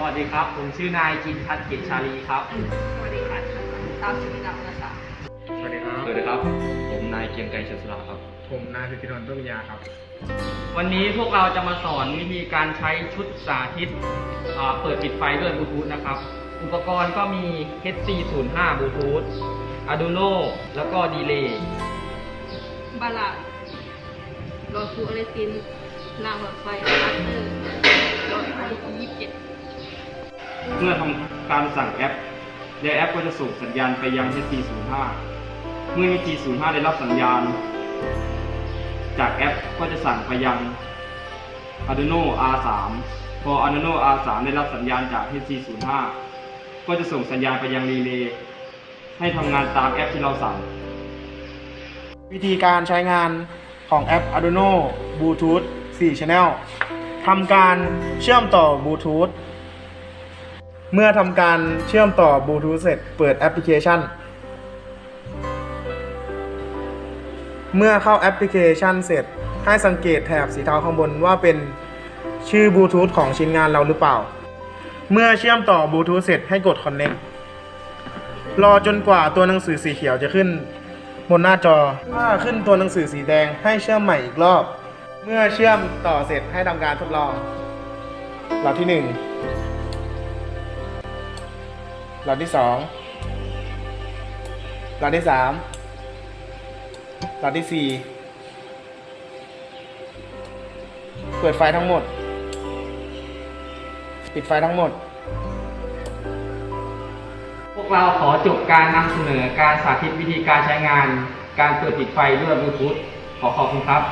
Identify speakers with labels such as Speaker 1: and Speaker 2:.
Speaker 1: สวัสดีครับ ผมชื่อนายจินทัศน์กิจชาลีครับ
Speaker 2: สวัสดีค่ะตามชีวิตเรานะคะ
Speaker 3: สวัสดีครับ
Speaker 1: สวัสดีครับ ผมนายเกียงไกรเฉลิมลาครับ
Speaker 3: ผมนายสิทธินนท์ต้นวิญญาครับ
Speaker 1: วันนี้พวกเราจะมาสอนวิธีการใช้ชุดสาธิตอ่าเปิดปิดไฟด้วยบลูทูธนะครับ อุปกรณ์ก็มี HC05 บลูทูธ Arduino แล้วก็ดีเลย์
Speaker 2: บาลาดโดฟูอเลตินรางรถไฟอัตเตอร์รถไฟยี่สิบเจ็ด
Speaker 1: เมื่อทำการสั่งแอปเดี๋ยวแอปก็จะส่งสัญญาณไปยัง HC05 เมื่อ HC05 ได้รับสัญญาณ จากแอปก็จะสั่งไปยัง Arduino R3 พอ Arduino R3 ได้รับสัญญาณจาก HC05 ก็จะส่งสัญญาณไปยังรีเลย์ให้ทำงานตามแอปที่เราสั่ง
Speaker 3: วิธีการใช้งานของแอป Arduino Bluetooth 4 Channel ทำการเชื่อมต่อบลูทูธ เมื่อทำการเชื่อมต่อบลูทูธเสร็จเปิดแอปพลิเคชัน เมื่อเข้าแอปพลิเคชันเสร็จให้สังเกตแถบสีเทาข้างบนว่าเป็นชื่อบลูทูธของชิ้นงานเราหรือเปล่า เมื่อเชื่อมต่อบลูทูธเสร็จให้กด Connect รอจนกว่าตัวหนังสือสีเขียวจะขึ้น บนหน้าจอถ้าขึ้นตัวหนังสือสีแดงให้เชื่อมใหม่อีกรอบ เมื่อเชื่อมต่อเสร็จให้ทำการทดลองหลอดที่หนึ่ง หลอดที่สองหลอดที่สามหลอดที่สี่เปิดไฟทั้งหมด ปิดไฟทั้งหมด
Speaker 1: พวกเราขอจบการนำเสนอการสาธิตวิธีการใช้งาน การเปิดปิดไฟด้วยบลูทูธขอขอบคุณครับ